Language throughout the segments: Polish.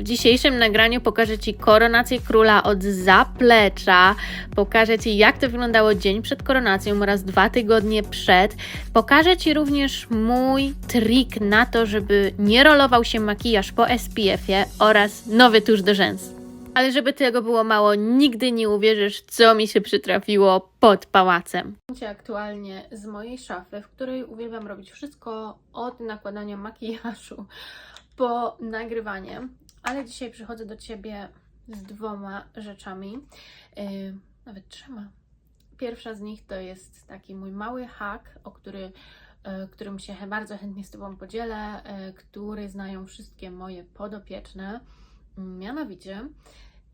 W dzisiejszym nagraniu pokażę Ci koronację króla od zaplecza, pokażę Ci jak to wyglądało dzień przed koronacją oraz dwa tygodnie przed. Pokażę Ci również mój trik na to, żeby nie rolował się makijaż po SPF-ie oraz nowy tusz do rzęs. Ale żeby tego było mało, nigdy nie uwierzysz, co mi się przytrafiło pod pałacem. Aktualnie z mojej szafy, w której uwielbiam robić wszystko od nakładania makijażu po nagrywanie. Ale dzisiaj przychodzę do Ciebie z dwoma rzeczami, yy, nawet trzema. Pierwsza z nich to jest taki mój mały hack, o który, yy, którym się bardzo chętnie z Tobą podzielę, yy, który znają wszystkie moje podopieczne. Mianowicie,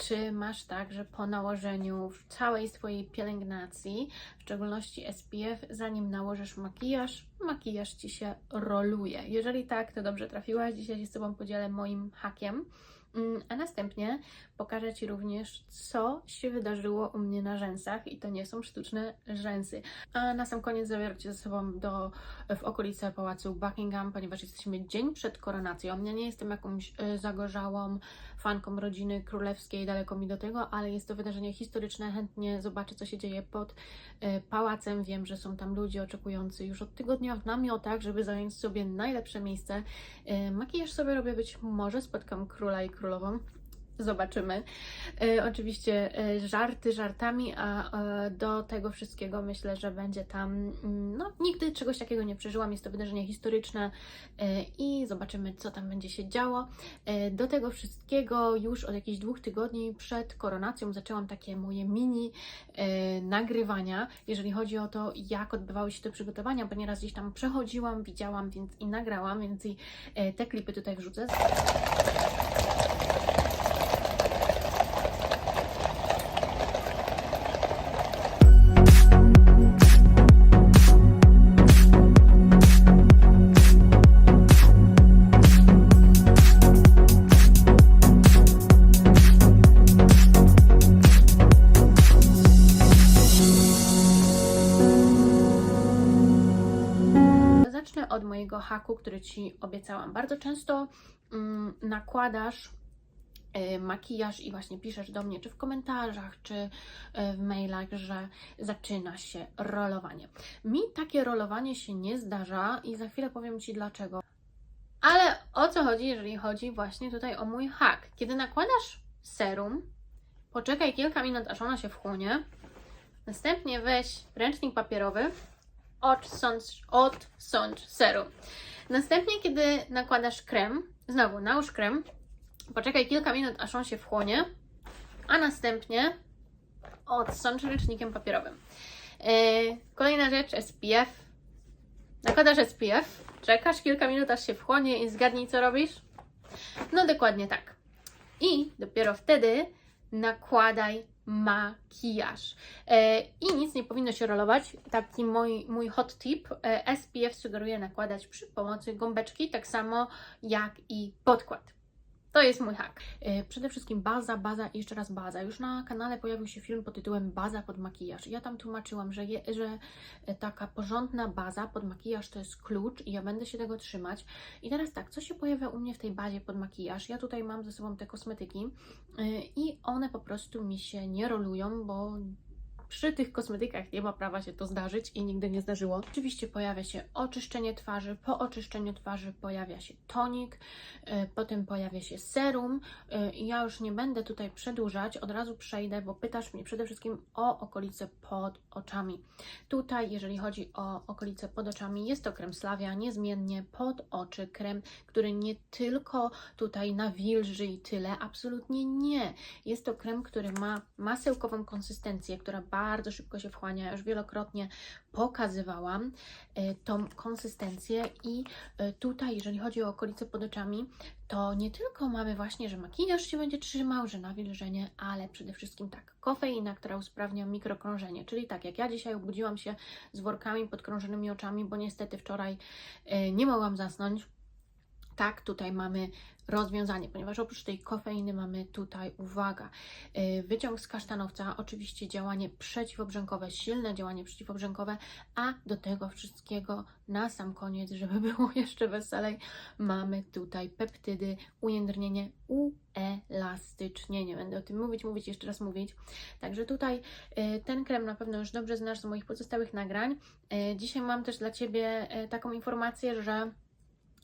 czy masz tak, że po nałożeniu całej swojej pielęgnacji, w szczególności SPF, zanim nałożysz makijaż, makijaż ci się roluje? Jeżeli tak, to dobrze trafiłaś. Dzisiaj się z Tobą podzielę moim hakiem. Mm, A następnie pokażę Ci również, co się wydarzyło u mnie na rzęsach i to nie są sztuczne rzęsy. A na sam koniec zabiorę Cię ze sobą do, w okolice pałacu Buckingham, ponieważ jesteśmy dzień przed koronacją. Ja nie jestem jakąś y, zagorzałą fanką rodziny królewskiej, daleko mi do tego, ale jest to wydarzenie historyczne. Chętnie zobaczę, co się dzieje pod y, pałacem. Wiem, że są tam ludzie oczekujący już od tygodnia w namiotach, żeby zająć sobie najlepsze miejsce. Y, Makijaż sobie robię, być może spotkam króla i królową. Zobaczymy. E, oczywiście e, żarty żartami, a e, do tego wszystkiego myślę, że będzie tam. mm, No, nigdy czegoś takiego nie przeżyłam. Jest to wydarzenie historyczne i zobaczymy, co tam będzie się działo. Do tego wszystkiego już od jakichś dwóch tygodni przed koronacją zaczęłam takie moje mini nagrywania, jeżeli chodzi o to, jak odbywały się te przygotowania, bo nieraz gdzieś tam przechodziłam, widziałam więc i nagrałam, więc i te klipy tutaj wrzucę. Ci obiecałam. Bardzo często mm, nakładasz e, makijaż i właśnie piszesz do mnie, czy w komentarzach, czy e, w mailach, że zaczyna się rolowanie. Mi takie rolowanie się nie zdarza i za chwilę powiem Ci dlaczego. Ale o co chodzi, jeżeli chodzi właśnie tutaj o mój hak? Kiedy nakładasz serum, poczekaj kilka minut, aż ona się wchłonie. Następnie weź ręcznik papierowy, odsącz, odsącz serum. Następnie, kiedy nakładasz krem, znowu nałóż krem, poczekaj kilka minut, aż on się wchłonie, a następnie odsącz ręcznikiem papierowym. Yy, kolejna rzecz, SPF. Nakładasz SPF, czekasz kilka minut, aż się wchłonie i zgadnij, co robisz? No dokładnie tak. I dopiero wtedy nakładaj makijaż. E, I nic nie powinno się rolować. Taki mój, mój hot tip. E, SPF sugeruję nakładać przy pomocy gąbeczki, tak samo jak i podkład. To jest mój hack. E, Przede wszystkim baza, baza i jeszcze raz baza. Już na kanale pojawił się film pod tytułem Baza pod makijaż. Ja tam tłumaczyłam, że, je, że taka porządna baza pod makijaż to jest klucz i ja będę się tego trzymać. I teraz tak, co się pojawia u mnie w tej bazie pod makijaż? Ja tutaj mam ze sobą te kosmetyki yy, i one po prostu mi się nie rolują, bo przy tych kosmetykach nie ma prawa się to zdarzyć i nigdy nie zdarzyło. Oczywiście pojawia się oczyszczenie twarzy, po oczyszczeniu twarzy pojawia się tonik, yy, potem pojawia się serum. I ja już nie będę tutaj przedłużać, od razu przejdę, bo pytasz mnie przede wszystkim o okolice pod oczami. Tutaj, jeżeli chodzi o okolice pod oczami, jest to krem Slavia, niezmiennie pod oczy, krem, który nie tylko tutaj nawilży i tyle, absolutnie nie. Jest to krem, który ma masełkową konsystencję, która bardzo szybko się wchłania. Ja już wielokrotnie pokazywałam e, tą konsystencję i e, tutaj, jeżeli chodzi o okolice pod oczami, to nie tylko mamy właśnie, że makijaż się będzie trzymał, że nawilżenie, ale przede wszystkim tak, kofeina, która usprawnia mikrokrążenie, czyli tak, jak ja dzisiaj obudziłam się z workami podkrążonymi oczami, bo niestety wczoraj e, nie mogłam zasnąć, tak, tutaj mamy rozwiązanie, ponieważ oprócz tej kofeiny mamy tutaj, uwaga, yy, wyciąg z kasztanowca, oczywiście działanie przeciwobrzękowe, silne działanie przeciwobrzękowe, a do tego wszystkiego na sam koniec, żeby było jeszcze weselej, mamy tutaj peptydy, ujędrnienie USG. elastycznie. Nie będę o tym mówić, mówić, jeszcze raz mówić. Także tutaj e, ten krem na pewno już dobrze znasz z moich pozostałych nagrań. E, Dzisiaj mam też dla Ciebie taką informację, że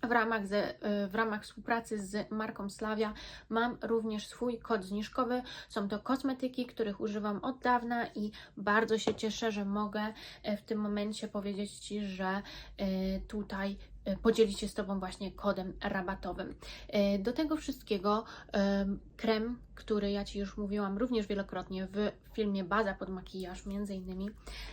w ramach, ze, w ramach współpracy z marką Slavia mam również swój kod zniżkowy. Są to kosmetyki, których używam od dawna i bardzo się cieszę, że mogę e, w tym momencie powiedzieć Ci, że e, tutaj e, podzielić się z Tobą właśnie kodem rabatowym. Do tego wszystkiego krem, który ja Ci już mówiłam również wielokrotnie w filmie Baza pod makijaż między innymi.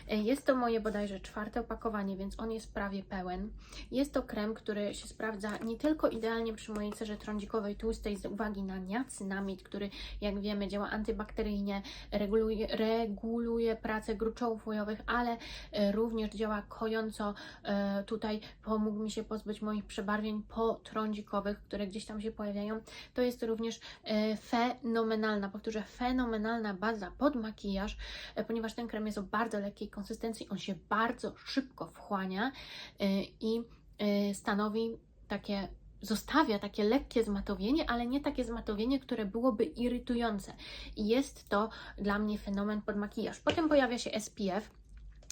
E, Jest to moje bodajże czwarte opakowanie, więc on jest prawie pełen. Jest to krem, który się sprawdza nie tylko idealnie przy mojej cerze trądzikowej tłustej z uwagi na niacynamid, który jak wiemy działa antybakteryjnie, reguluje, reguluje pracę gruczołów łojowych, ale e, również działa kojąco. E, Tutaj pomógł mi się pozbyć moich przebarwień potrądzikowych, które gdzieś tam się pojawiają. To jest również fenomenalna, powtórzę, fenomenalna baza pod makijaż, e, ponieważ ten krem jest o bardzo lekkiej konsystencji, on się bardzo szybko wchłania e, i e, stanowi takie zostawia takie lekkie zmatowienie, ale nie takie zmatowienie, które byłoby irytujące. I jest to dla mnie fenomen pod makijaż. Potem pojawia się SPF.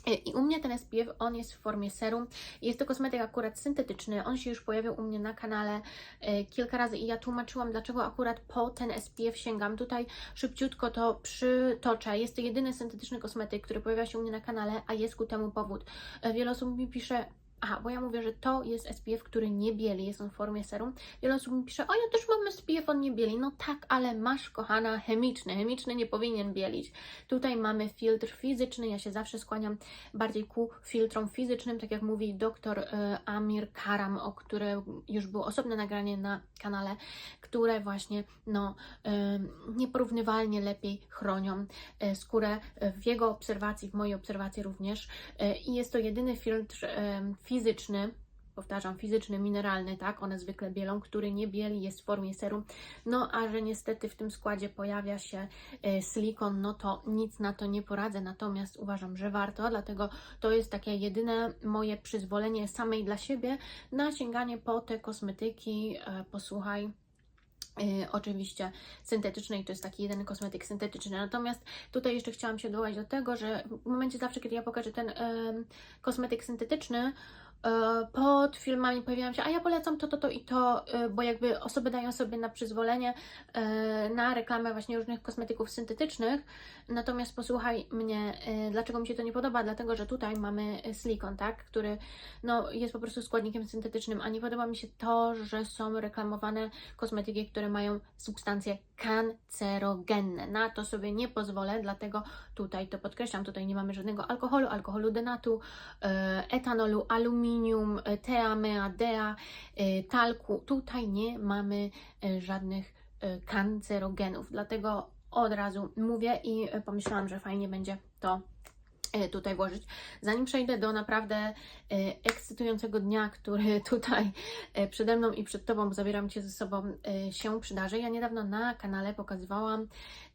E, I u mnie ten SPF, on jest w formie serum. Jest to kosmetyk akurat syntetyczny. On się już pojawił u mnie na kanale e, kilka razy i ja tłumaczyłam, dlaczego akurat po ten SPF sięgam. Tutaj szybciutko to przytoczę. Jest to jedyny syntetyczny kosmetyk, który pojawia się u mnie na kanale, a jest ku temu powód. E, Wiele osób mi pisze, Aha, bo ja mówię, że to jest SPF, który nie bieli, jest on w formie serum. Wiele osób mi pisze, o ja też mam SPF, on nie bieli. No tak, ale masz, kochana, chemiczny. Chemiczny nie powinien bielić. Tutaj mamy filtr fizyczny, ja się zawsze skłaniam bardziej ku filtrom fizycznym, tak jak mówi dr e, Amir Karam, o które już było osobne nagranie na kanale, które właśnie no, e, nieporównywalnie lepiej chronią e, skórę w jego obserwacji, w mojej obserwacji również. I jest to jedyny filtr e, fizyczny, powtarzam, fizyczny, mineralny, tak, one zwykle bielą, który nie bieli, jest w formie serum, no a że niestety w tym składzie pojawia się e, silikon, no to nic na to nie poradzę, natomiast uważam, że warto, dlatego to jest takie jedyne moje przyzwolenie samej dla siebie na sięganie po te kosmetyki, e, posłuchaj, Yy, oczywiście syntetycznej, to jest taki jeden kosmetyk syntetyczny. Natomiast tutaj jeszcze chciałam się odwołać do tego, że w momencie zawsze, kiedy ja pokażę ten em, kosmetyk syntetyczny, pod filmami pojawiają się, a ja polecam to, to, to i to, e, bo jakby osoby dają sobie na przyzwolenie e, na reklamę właśnie różnych kosmetyków syntetycznych. Natomiast posłuchaj mnie, e, dlaczego mi się to nie podoba? Dlatego, że tutaj mamy e, silikon, tak, który no, jest po prostu składnikiem syntetycznym, a nie podoba mi się to, że są reklamowane kosmetyki, które mają substancje kancerogenne. Na to sobie nie pozwolę, dlatego tutaj to podkreślam, tutaj nie mamy żadnego alkoholu, alkoholu denatu, e, etanolu, aluminium, e, teamea, dea, e, talku. Tutaj nie mamy e, żadnych kancerogenów, dlatego od razu mówię i pomyślałam, że fajnie będzie to tutaj włożyć. Zanim przejdę do naprawdę e, ekscytującego dnia, który tutaj e, przede mną i przed Tobą, zabieram Cię ze sobą, e, się przydarzy. Ja niedawno na kanale pokazywałam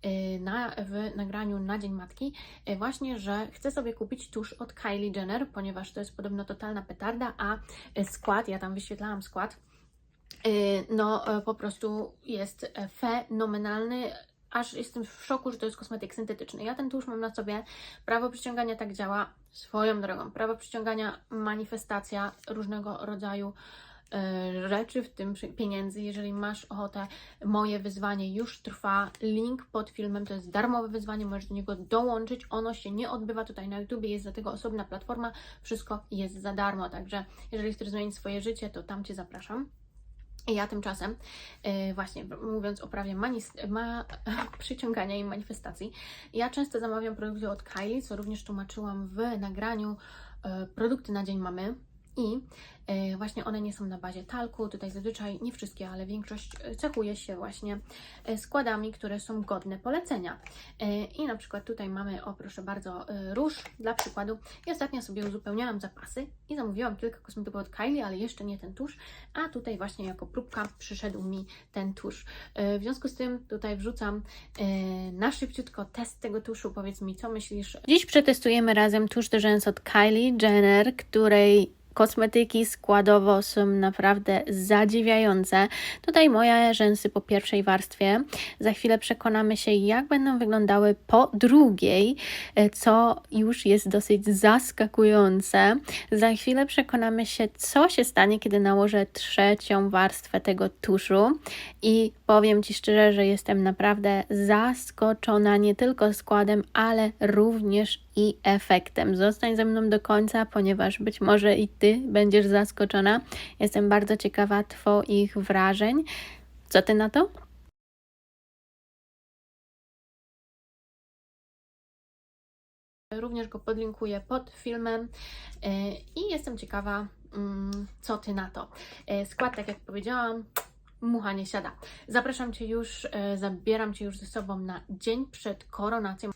e, na, w nagraniu na Dzień Matki e, właśnie, że chcę sobie kupić tusz od Kylie Jenner, ponieważ to jest podobno totalna petarda, a e, skład, ja tam wyświetlałam skład, e, no e, po prostu jest e, fenomenalny. Aż jestem w szoku, że to jest kosmetyk syntetyczny. Ja ten tusz mam na sobie. Prawo przyciągania tak działa swoją drogą. Prawo przyciągania, manifestacja różnego rodzaju e, rzeczy, w tym pieniędzy. Jeżeli masz ochotę, moje wyzwanie już trwa. Link pod filmem to jest darmowe wyzwanie, możesz do niego dołączyć. Ono się nie odbywa tutaj na YouTubie, jest do tego osobna platforma. Wszystko jest za darmo, także jeżeli chcesz zmienić swoje życie, to tam Cię zapraszam. Ja tymczasem, e, właśnie mówiąc o prawie ma- przyciągania i manifestacji, ja często zamawiam produkty od Kylie, co również tłumaczyłam w nagraniu e, produkty na Dzień Mamy. I e, właśnie one nie są na bazie talku, tutaj zazwyczaj nie wszystkie, ale większość e, cechuje się właśnie e, składami, które są godne polecenia. I na przykład tutaj mamy, o proszę bardzo, róż dla przykładu. I ostatnio sobie uzupełniałam zapasy i zamówiłam kilka kosmetyków od Kylie, ale jeszcze nie ten tusz, a tutaj właśnie jako próbka przyszedł mi ten tusz. W związku z tym tutaj wrzucam na szybciutko test tego tuszu. Powiedz mi, co myślisz? Dziś przetestujemy razem tusz do rzęs od Kylie Jenner, której kosmetyki składowo są naprawdę zadziwiające. Tutaj moje rzęsy po pierwszej warstwie. Za chwilę przekonamy się, jak będą wyglądały po drugiej, e, co już jest dosyć zaskakujące. Za chwilę przekonamy się, co się stanie, kiedy nałożę trzecią warstwę tego tuszu. I powiem Ci szczerze, że jestem naprawdę zaskoczona nie tylko składem, ale również i efektem. Zostań ze mną do końca, ponieważ być może i Ty będziesz zaskoczona. Jestem bardzo ciekawa Twoich wrażeń. Co Ty na to? Również go podlinkuję pod filmem e, i jestem ciekawa, mm, co Ty na to. E, Skład, tak jak powiedziałam, mucha nie siada. Zapraszam Cię już, e, zabieram Cię już ze sobą na dzień przed koronacją.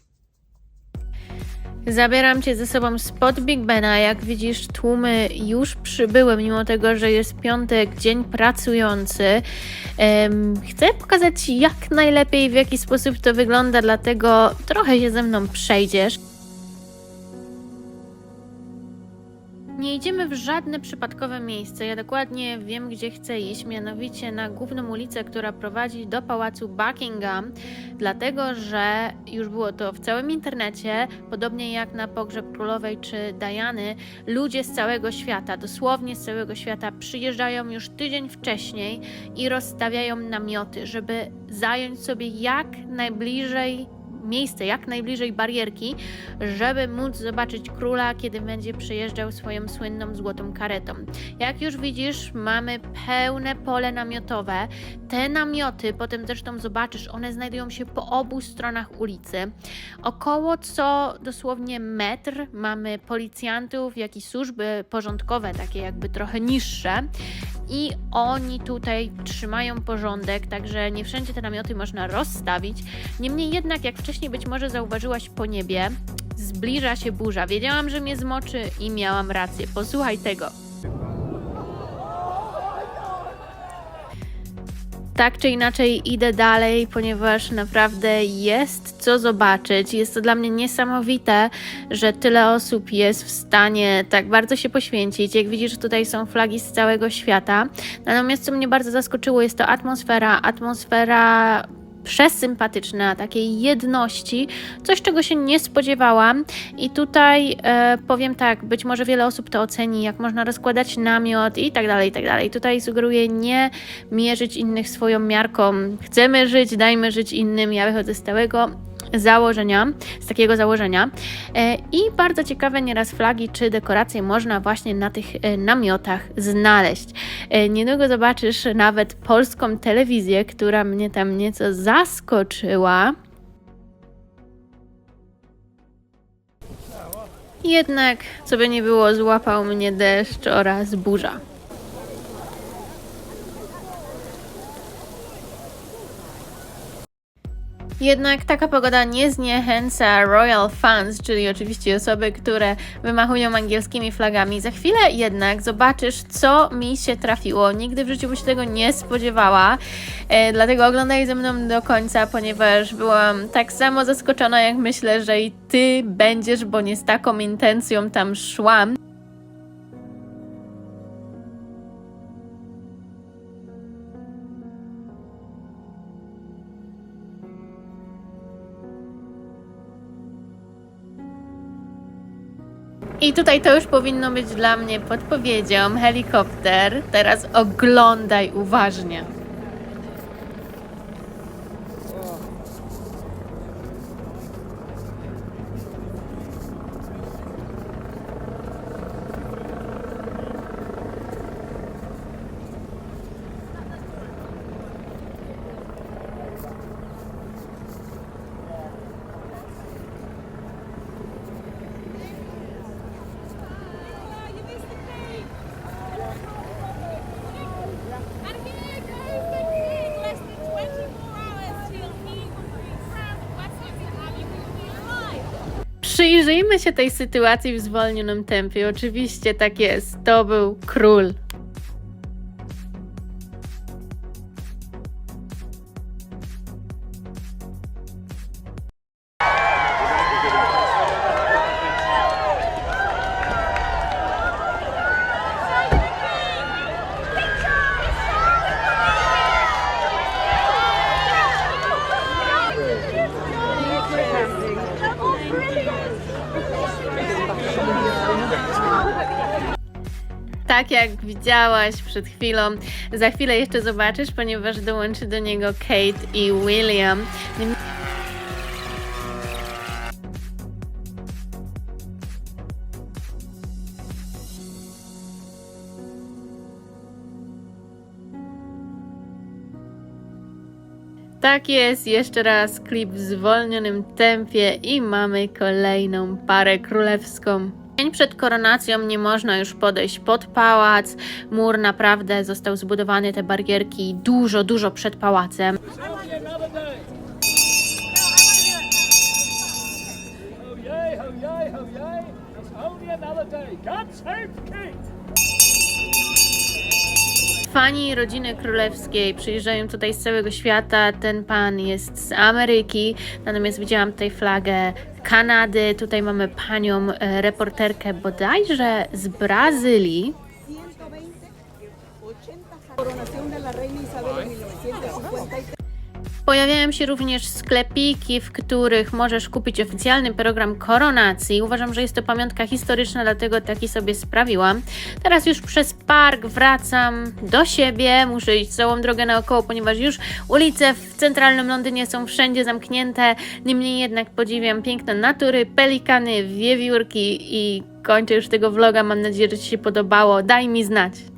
Zabieram Cię ze sobą spod Big Bena. Jak widzisz, tłumy już przybyły, mimo tego, że jest piątek, dzień pracujący. Chcę pokazać Ci jak najlepiej, w jaki sposób to wygląda, dlatego trochę się ze mną przejdziesz. Nie idziemy w żadne przypadkowe miejsce. Ja dokładnie wiem, gdzie chcę iść, mianowicie na główną ulicę, która prowadzi do pałacu Buckingham, dlatego że już było to w całym internecie, podobnie jak na pogrzeb królowej czy Diany, ludzie z całego świata, dosłownie z całego świata, przyjeżdżają już tydzień wcześniej i rozstawiają namioty, żeby zająć sobie jak najbliżej miejsce jak najbliżej barierki, żeby móc zobaczyć króla, kiedy będzie przyjeżdżał swoją słynną złotą karetą. Jak już widzisz, mamy pełne pole namiotowe. Te namioty, potem zresztą zobaczysz, one znajdują się po obu stronach ulicy. Około co dosłownie metr mamy policjantów, jak i służby porządkowe, takie jakby trochę niższe. I oni tutaj trzymają porządek, także nie wszędzie te namioty można rozstawić. Niemniej jednak, jak wcześniej być może zauważyłaś po niebie, zbliża się burza. Wiedziałam, że mnie zmoczy i miałam rację. Posłuchaj tego. Tak czy inaczej idę dalej, ponieważ naprawdę jest co zobaczyć. Jest to dla mnie niesamowite, że tyle osób jest w stanie tak bardzo się poświęcić. Jak widzisz, tutaj są flagi z całego świata. Natomiast co mnie bardzo zaskoczyło, jest to atmosfera. Atmosfera przesympatyczna, takiej jedności, coś czego się nie spodziewałam. I tutaj e, powiem tak, być może wiele osób to oceni, jak można rozkładać namiot i tak dalej, i tak dalej. Tutaj sugeruję nie mierzyć innych swoją miarką. Chcemy żyć, dajmy żyć innym. Ja wychodzę z całego założenia, z takiego założenia. E, I bardzo ciekawe nieraz flagi czy dekoracje można właśnie na tych e, namiotach znaleźć. E, Niedługo zobaczysz nawet polską telewizję, która mnie tam nieco zaskoczyła. Jednak, co by nie było, złapał mnie deszcz oraz burza. Jednak taka pogoda nie zniechęca Royal Fans, czyli oczywiście osoby, które wymachują angielskimi flagami. Za chwilę jednak zobaczysz, co mi się trafiło. Nigdy w życiu bym się tego nie spodziewała, e, dlatego oglądaj ze mną do końca, ponieważ byłam tak samo zaskoczona, jak myślę, że i ty będziesz, bo nie z taką intencją tam szłam. I tutaj to już powinno być dla mnie podpowiedzią. Helikopter. Teraz oglądaj uważnie. Przyjrzyjmy się tej sytuacji w zwolnionym tempie. Oczywiście tak jest. To był król. Tak jak widziałaś przed chwilą. Za chwilę jeszcze zobaczysz, ponieważ dołączy do niego Kate i William. Tak jest, jeszcze raz klip w zwolnionym tempie i mamy kolejną parę królewską. Dzień przed koronacją nie można już podejść pod pałac. Mur naprawdę został zbudowany, te barierki dużo, dużo przed pałacem. Only another day. God save king. Fani rodziny królewskiej przyjeżdżają tutaj z całego świata. Ten pan jest z Ameryki, natomiast widziałam tutaj flagę Kanady. Tutaj mamy panią e, reporterkę bodajże z Brazylii. 120, 80 coronación de la reina Isabel en 1953. Pojawiają się również sklepiki, w których możesz kupić oficjalny program koronacji. Uważam, że jest to pamiątka historyczna, dlatego taki sobie sprawiłam. Teraz już przez park wracam do siebie. Muszę iść całą drogę naokoło, ponieważ już ulice w centralnym Londynie są wszędzie zamknięte. Niemniej jednak podziwiam piękno natury, pelikany, wiewiórki i kończę już tego vloga. Mam nadzieję, że Ci się podobało. Daj mi znać.